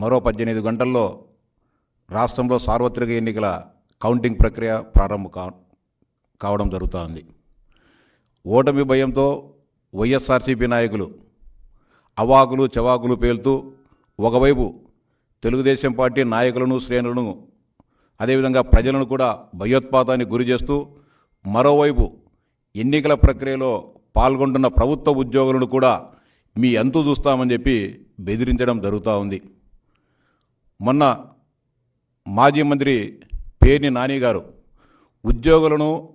మరో పద్దెనిమిది గంటల్లో రాష్ట్రంలో సార్వత్రిక ఎన్నికల కౌంటింగ్ ప్రక్రియ ప్రారంభం కా కావడం జరుగుతోంది. ఓటమి భయంతో వైఎస్ఆర్సీపీ నాయకులు అవాకులు చవాకులు పేలుతూ ఒకవైపు తెలుగుదేశం పార్టీ నాయకులను శ్రేణులను అదేవిధంగా ప్రజలను కూడా భయోత్పాతానికి గురి చేస్తూ మరోవైపు ఎన్నికల ప్రక్రియలో పాల్గొంటున్న ప్రభుత్వ ఉద్యోగులను కూడా మీ అంతు చూస్తామని చెప్పి బెదిరించడం జరుగుతూ ఉంది. మొన్న మాజీ మంత్రి పేర్ని నాని గారు ఉద్యోగులను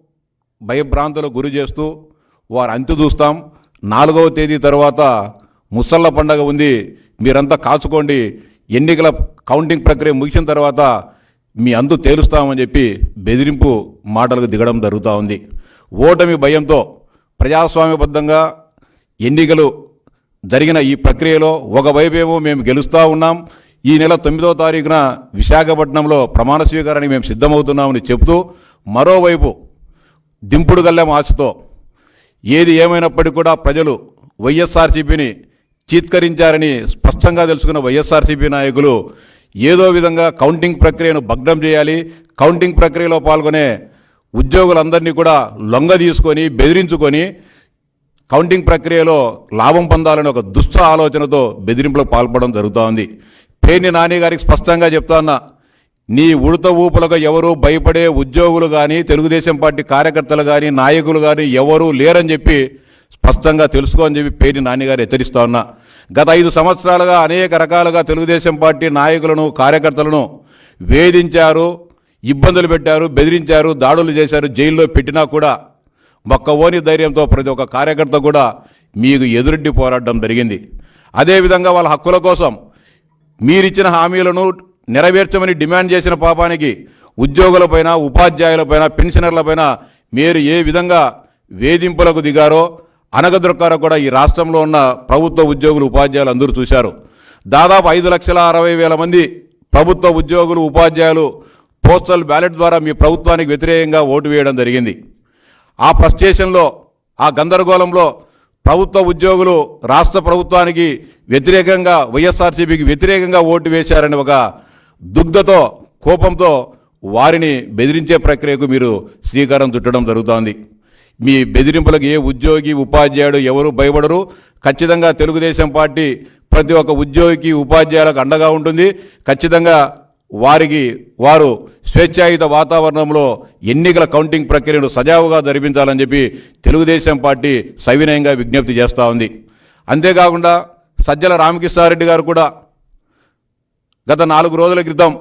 భయభ్రాంతులకు గురి చేస్తూ వారు అంతు చూస్తాం. నాలుగవ తేదీ తర్వాత ముసళ్ళ పండగ ఉంది. మీరంతా కాచుకోండి. ఎన్నికల కౌంటింగ్ ప్రక్రియ ముగిసిన తర్వాత మీ అందు తేలుస్తామని చెప్పి బెదిరింపు మాటలకు దిగడం జరుగుతూ ఉంది. ఓటమి భయంతో ప్రజాస్వామ్యబద్ధంగా ఎన్నికలు జరిగిన ఈ ప్రక్రియలో ఒకవైపేమో మేము గెలుస్తూ ఉన్నాం. ఈ నెల తొమ్మిదో తారీఖున విశాఖపట్నంలో ప్రమాణ స్వీకారానికి మేము సిద్ధమవుతున్నామని చెబుతూ మరోవైపు దింపుడు గల్లెం ఆశతో ఏది ఏమైనప్పటికీ కూడా ప్రజలు వైఎస్ఆర్సీపీని చీత్కరించారని స్పష్టంగా తెలుసుకున్న వైఎస్ఆర్సీపీ నాయకులు ఏదో విధంగా కౌంటింగ్ ప్రక్రియను భగ్నం చేయాలి కౌంటింగ్ ప్రక్రియలో పాల్గొనే ఉద్యోగులందరినీ కూడా లొంగ తీసుకొని బెదిరించుకొని కౌంటింగ్ ప్రక్రియలో లాభం పొందాలని ఒక దుష్ట ఆలోచనతో బెదిరింపులకు పాల్పడడం జరుగుతోంది పేర్ని నాని గారికి స్పష్టంగా చెప్తాన్నా నీ ఉడత ఊపులకు ఎవరు భయపడే ఉద్యోగులు కానీ తెలుగుదేశం పార్టీ కార్యకర్తలు కానీ నాయకులు కానీ ఎవరూ లేరని చెప్పి స్పష్టంగా తెలుసుకో అని చెప్పి పేరు నాన్నగారు హెచ్చరిస్తా ఉన్నా. గత ఐదు సంవత్సరాలుగా అనేక రకాలుగా తెలుగుదేశం పార్టీ నాయకులను కార్యకర్తలను వేధించారు ఇబ్బందులు పెట్టారు బెదిరించారు దాడులు చేశారు జైల్లో పెట్టినా కూడా మొక్కవోని ధైర్యంతో ప్రతి ఒక్క కార్యకర్త కూడా మీకు ఎదురెడ్డి పోరాడడం జరిగింది. అదేవిధంగా వాళ్ళ హక్కుల కోసం మీరిచ్చిన హామీలను నెరవేర్చమని డిమాండ్ చేసిన పాపానికి ఉద్యోగులపైన ఉపాధ్యాయులపైన పెన్షనర్లపైన మీరు ఏ విధంగా వేధింపులకు దిగారో అనగదొరకారో కూడా ఈ రాష్ట్రంలో ఉన్న ప్రభుత్వ ఉద్యోగులు ఉపాధ్యాయులు అందరూ చూశారు. దాదాపు ఐదు లక్షల అరవై వేల మంది ప్రభుత్వ ఉద్యోగులు ఉపాధ్యాయులు పోస్టల్ బ్యాలెట్ ద్వారా మీ ప్రభుత్వానికి వ్యతిరేకంగా ఓటు వేయడం జరిగింది. ఆ ఫ్రస్ట్రేషన్లో ఆ గందరగోళంలో ప్రభుత్వ ఉద్యోగులు రాష్ట్ర ప్రభుత్వానికి వ్యతిరేకంగా వైఎస్ఆర్సీపీకి వ్యతిరేకంగా ఓటు వేశారని ఒక దుగ్ధతో కోపంతో వారిని బెదిరించే ప్రక్రియకు మీరు శ్రీకారం చుట్టడం జరుగుతోంది. మీ బెదిరింపులకు ఏ ఉద్యోగి ఉపాధ్యాయుడు ఎవరు భయపడరు. ఖచ్చితంగా తెలుగుదేశం పార్టీ ప్రతి ఒక్క ఉద్యోగికి ఉపాధ్యాయులకు అండగా ఉంటుంది. ఖచ్చితంగా వారికి వారు స్వేచ్ఛాయుత వాతావరణంలో ఎన్నికల కౌంటింగ్ ప్రక్రియను సజావుగా జరిపించాలని చెప్పి తెలుగుదేశం పార్టీ సవినయంగా విజ్ఞప్తి చేస్తూ ఉంది. అంతేకాకుండా సజ్జల రామకృష్ణారెడ్డి గారు కూడా గత నాలుగు రోజుల క్రితం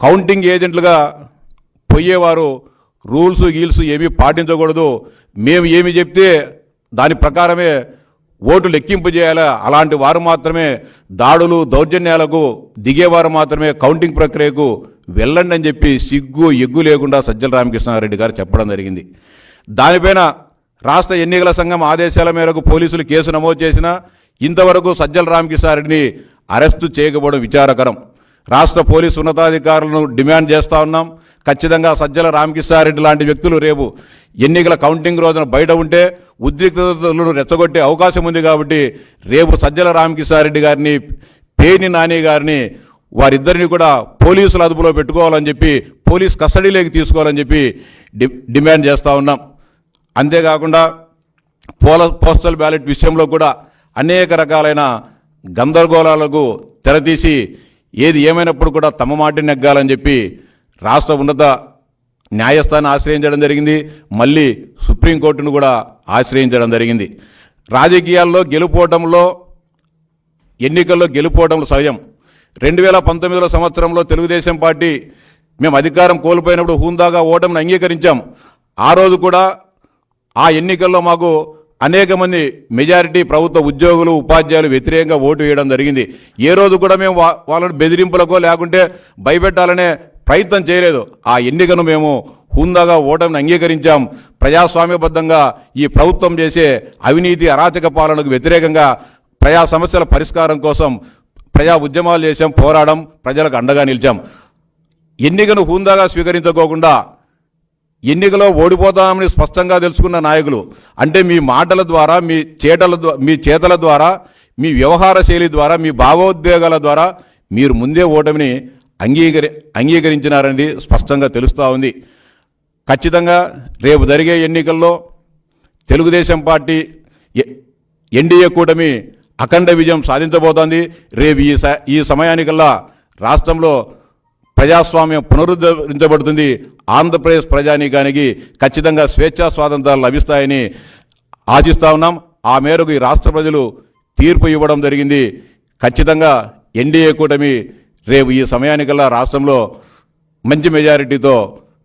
కౌంటింగ్ ఏజెంట్లుగా పోయేవారు రూల్స్ గీల్స్ ఏమీ పాటించకూడదు. మేము ఏమి చెప్తే దాని ప్రకారమే ఓటు లెక్కింపు చేయాలా అలాంటి వారు మాత్రమే దాడులు దౌర్జన్యాలకు దిగేవారు మాత్రమే కౌంటింగ్ ప్రక్రియకు వెళ్ళండి అని చెప్పి సిగ్గు ఎగ్గు లేకుండా సజ్జల రామకృష్ణారెడ్డి గారు చెప్పడం జరిగింది. దానిపైన రాష్ట్ర ఎన్నికల సంఘం ఆదేశాల మేరకు పోలీసులు కేసు నమోదు చేసినా ఇంతవరకు సజ్జల రామకృష్ణారెడ్డిని అరెస్టు చేయకపోవడం విచారకరం. రాష్ట్ర పోలీసు ఉన్నతాధికారులను డిమాండ్ చేస్తా ఉన్నాం. ఖచ్చితంగా సజ్జల రామకృష్ణారెడ్డి లాంటి వ్యక్తులు రేపు ఎన్నికల కౌంటింగ్ రోజున బయట ఉంటే ఉద్రిక్తతలను రెచ్చగొట్టే అవకాశం ఉంది కాబట్టి రేపు సజ్జల రామకృష్ణారెడ్డి గారిని పేని నాని గారిని వారిద్దరిని కూడా పోలీసుల అదుపులో పెట్టుకోవాలని చెప్పి పోలీస్ కస్టడీలోకి తీసుకోవాలని చెప్పి డి డిమాండ్ చేస్తూ ఉన్నాం. అంతేకాకుండా పోల పోస్టల్ బ్యాలెట్ విషయంలో కూడా అనేక రకాలైన గందరగోళాలకు తెరతీసి ఏది ఏమైనప్పుడు కూడా తమ మాట నెగ్గాలని చెప్పి రాష్ట్ర ఉన్నత న్యాయస్థానం ఆశ్రయించడం జరిగింది. మళ్ళీ సుప్రీంకోర్టును కూడా ఆశ్రయించడం జరిగింది. రాజకీయాల్లో గెలుపోవడంలో ఎన్నికల్లో గెలుపోవడంలో సహజం. రెండు వేల పంతొమ్మిదిలో సంవత్సరంలో తెలుగుదేశం పార్టీ మేము అధికారం కోల్పోయినప్పుడు హుందాగా ఓటమిని అంగీకరించాం. ఆ రోజు కూడా ఆ ఎన్నికల్లో మాకు అనేక మంది మెజారిటీ ప్రభుత్వ ఉద్యోగులు ఉపాధ్యాయులు వ్యతిరేకంగా ఓటు వేయడం జరిగింది. ఏ రోజు కూడా మేము వాళ్ళని బెదిరింపులకో లేకుంటే భయపెట్టాలనే ప్రయత్నం చేయలేదు. ఆ ఎన్నికను మేము హుందాగా ఓటమిని అంగీకరించాం. ప్రజాస్వామ్యబద్ధంగా ఈ ప్రభుత్వం చేసే అవినీతి అరాచక పాలనకు వ్యతిరేకంగా ప్రజా సమస్యల పరిష్కారం కోసం ప్రజా ఉద్యమాలు చేశాం పోరాడం ప్రజలకు అండగా నిలిచాం. ఎన్నికను హుందాగా స్వీకరించుకోకుండా ఎన్నికలో ఓడిపోతామని స్పష్టంగా తెలుసుకున్న నాయకులు అంటే మీ మాటల ద్వారా మీ చేటల మీ చేతల ద్వారా మీ వ్యవహార శైలి ద్వారా మీ భావోద్వేగాల ద్వారా మీరు ముందే ఓటమిని అంగీకరి అంగీకరించినారనేది స్పష్టంగా తెలుస్తూ ఉంది. ఖచ్చితంగా రేపు జరిగే ఎన్నికల్లో తెలుగుదేశం పార్టీ ఎ- ఎన్డీఏ కూటమి అఖండ విజయం సాధించబోతోంది. రేపు ఈ స ఈ సమయానికల్లా రాష్ట్రంలో ప్రజాస్వామ్యం పునరుద్ధరించబడుతుంది. ఆంధ్రప్రదేశ్ ప్రజానీకానికి ఖచ్చితంగా స్వేచ్ఛా స్వాతంత్రాలు లభిస్తాయని ఆశిస్తా ఉన్నాం. ఆ మేరకు ఈ రాష్ట్ర ప్రజలు తీర్పు ఇవ్వడం జరిగింది. ఖచ్చితంగా ఎన్డీఏ కూటమి రేపు ఈ సమయానికల్లా రాష్ట్రంలో మంచి మెజారిటీతో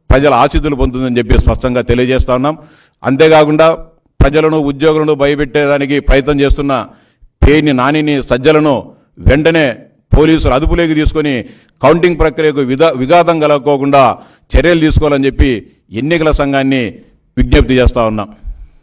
ప్రజల ఆశీస్సులు పొందుతుందని చెప్పి స్పష్టంగా తెలియజేస్తా ఉన్నాం. అంతేకాకుండా ప్రజలను ఉద్యోగులను భయపెట్టేదానికి ప్రయత్నం చేస్తున్న పేని నానిని సజ్జలను వెంటనే పోలీసులు అదుపులోకి తీసుకొని కౌంటింగ్ ప్రక్రియకు విధా విఘాతం కలగకోకుండా చర్యలు తీసుకోవాలని చెప్పి ఎన్నికల సంఘాన్ని విజ్ఞప్తి చేస్తా ఉన్నాం.